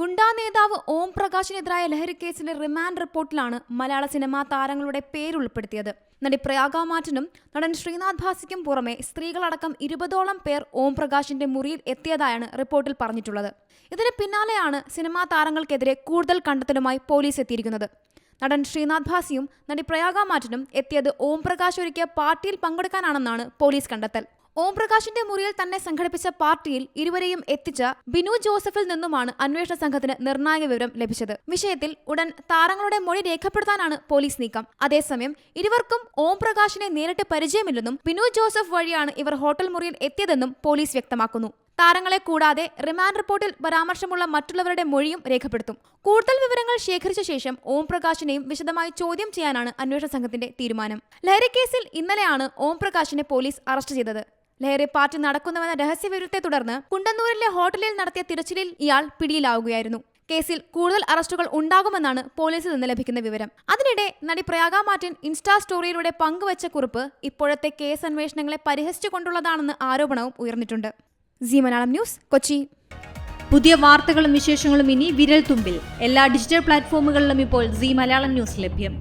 ഗുണ്ടാ നേതാവ് ഓം പ്രകാശിനെതിരായ ലഹരിക്കേസിലെ റിമാൻഡ് റിപ്പോർട്ടിലാണ് മലയാള സിനിമാ താരങ്ങളുടെ പേരുൾപ്പെടുത്തിയത് നടി പ്രയാഗ മാറ്റനും നടൻ ശ്രീനാഥ് ഭാസിക്കും പുറമെ സ്ത്രീകളടക്കം ഇരുപതോളം പേർ ഓം പ്രകാശിന്റെ മുറിയിൽ എത്തിയതായാണ് റിപ്പോർട്ടിൽ പറഞ്ഞിട്ടുള്ളത്. ഇതിന് പിന്നാലെയാണ് സിനിമാ താരങ്ങൾക്കെതിരെ കൂടുതൽ കണ്ടെത്തലുമായി പോലീസ് എത്തിയിരിക്കുന്നത്. നടൻ ശ്രീനാഥ് ഭാസിയും നടി പ്രയാഗ മാറ്റനും എത്തിയത് ഓം പ്രകാശ് ഒരുക്കിയ പാർട്ടിയിൽ പങ്കെടുക്കാനാണെന്നാണ് പോലീസ് കണ്ടെത്തൽ. ഓം പ്രകാശിന്റെ മുറിയിൽ തന്നെ സംഘടിപ്പിച്ച പാർട്ടിയിൽ ഇരുവരെയും എത്തിച്ച ബിനു ജോസഫിൽ നിന്നുമാണ് അന്വേഷണ സംഘത്തിന് നിർണായക വിവരം ലഭിച്ചത്. വിഷയത്തിൽ ഉടൻ താരങ്ങളുടെ മൊഴി രേഖപ്പെടുത്താനാണ് പോലീസ് നീക്കം. അതേസമയം ഇരുവർക്കും ഓംപ്രകാശിനെ നേരിട്ട് പരിചയമില്ലെന്നും ബിനു ജോസഫ് വഴിയാണ് ഇവർ ഹോട്ടൽ മുറിയിൽ എത്തിയതെന്നും പോലീസ് വ്യക്തമാക്കുന്നു. താരങ്ങളെ കൂടാതെ റിമാൻഡ് റിപ്പോർട്ടിൽ പരാമർശമുള്ള മറ്റുള്ളവരുടെ മൊഴിയും രേഖപ്പെടുത്തും. കൂടുതൽ വിവരങ്ങൾ ശേഖരിച്ച ശേഷം ഓം പ്രകാശിനെയും വിശദമായി ചോദ്യം ചെയ്യാനാണ് അന്വേഷണ സംഘത്തിന്റെ തീരുമാനം. ലഹരിക്കേസിൽ കേസിൽ ഇന്നലെയാണ് ഓം പ്രകാശിനെ പോലീസ് അറസ്റ്റ് ചെയ്തത്. ലഹരി പാർട്ടി നടക്കുന്നുവെന്ന രഹസ്യവിവരത്തെ തുടർന്ന് കുണ്ടന്നൂരിലെ ഹോട്ടലിൽ നടത്തിയ തിരച്ചിലിൽ ഇയാൾ പിടിയിലാവുകയായിരുന്നു. കേസിൽ കൂടുതൽ അറസ്റ്റുകൾ ഉണ്ടാകുമെന്നാണ് പോലീസിൽ നിന്ന് ലഭിക്കുന്ന വിവരം. അതിനിടെ നടി പ്രയാഗ മാർട്ടിൻ ഇൻസ്റ്റാ സ്റ്റോറിയിലൂടെ പങ്കുവച്ച കുറിപ്പ് ഇപ്പോഴത്തെ കേസ് അന്വേഷണങ്ങളെ പരിഹസിച്ചുകൊണ്ടുള്ളതാണെന്ന് ആരോപണവും ഉയർന്നിട്ടുണ്ട്. C Malayalam news Kochi. പുതിയ വാർത്തകളും വിശേഷങ്ങളും ഇനി വിരൽ തുമ്പിൽ. എല്ലാ ഡിജിറ്റൽ പ്ലാറ്റ്ഫോമുകളിലും ഇപ്പോൾ സി മലയാളം ന്യൂസ് ലഭ്യം.